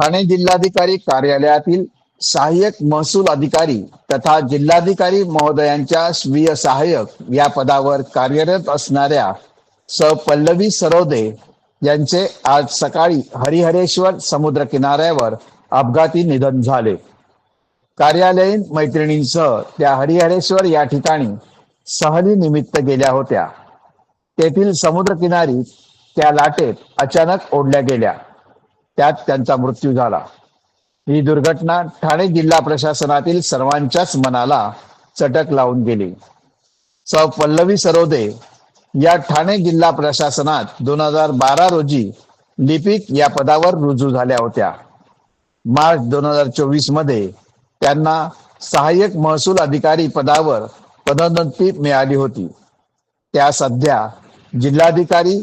ठाणे जिल्हाधिकारी कार्यालयातील सहाय्यक महसूल अधिकारी तथा जिल्हाधिकारी महोदयांच्या स्वीय सहाय्यक या पदावर कार्यरत असणाऱ्या स. पल्लवी सरोदे यांचे आज सकाळी हरिहरेश्वर समुद्र किनाऱ्यावर अपघाती निधन झाले. कार्यालयीन मैत्रिणींसह त्या हरिहरेश्वर या ठिकाणी सहली निमित्त गेल्या होत्या. तेथील समुद्रकिनारी त्या लाटेत अचानक ओढल्या गेल्या. त्यात त्यांचा मृत्यू झाला. ही दुर्घटना ठाणे जिल्हा प्रशासनातील सर्वांच्याच मनाला चटक लावून गेली. सौ. पल्लवी सरोदे या ठाणे जिल्हा प्रशासनात दोन हजार बारा रोजी लिपिक या पदावर रुजू झाल्या होत्या. मार्च दोन हजार चोवीसमध्ये त्यांना सहाय्यक महसूल अधिकारी पदावर पदोन्नती मिळाली होती. त्या सध्या जिल्हाधिकारी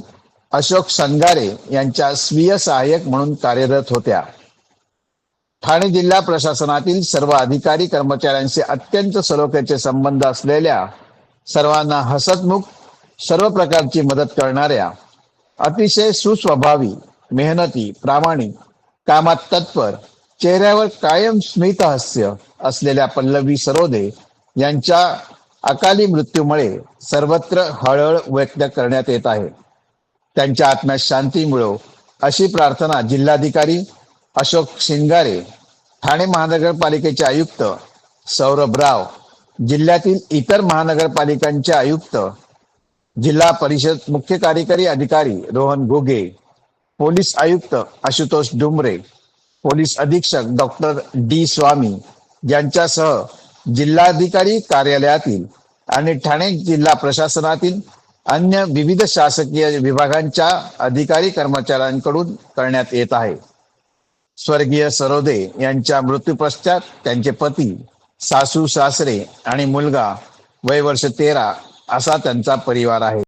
अशोक संगारे यांच्या स्वीय सहाय्यक म्हणून कार्यरत होत्या. ठाणे जिल्हा प्रशासनातील सर्व अधिकारी कर्मचाऱ्यांशी अत्यंत सलोख्याचे संबंध असलेल्या सर्वांना हसतमुख सर्व प्रकारची मदत करणाऱ्या अतिशय सुस्वभावी मेहनती प्रामाणिक कामात तत्पर चेहऱ्यावर कायम स्मितहस्य असलेल्या पल्लवी सरोदे यांच्या अकाली मृत्यूमुळे सर्वत्र हळहळ व्यक्त करण्यात येत आहे. त्यांच्या आत्म्यात शांती मिळो अशी प्रार्थना जिल्हाधिकारी अशोक शिंगारे ठाणे महानगरपालिकेचे आयुक्त सौरभ राव जिल्ह्यातील इतर महानगरपालिकांचे आयुक्त जिल्हा परिषद मुख्य कार्यकारी अधिकारी रोहन घुगे पोलीस आयुक्त आशुतोष डुमरे पोलीस अधीक्षक डॉक्टर डी स्वामी यांच्यासह जिल्हाधिकारी कार्यालयातील आणि ठाणे जिल्हा प्रशासनातील अन्य विविध शासकीय विभागांच्या अधिकारी कर्मचाऱ्यांकडून करण्यात येत आहे. स्वर्गीय सरोदे यांच्या मृत्यूपश्चात त्यांचे पती सासू सासरे आणि मुलगा वय वर्ष तेरा असा त्यांचा परिवार आहे.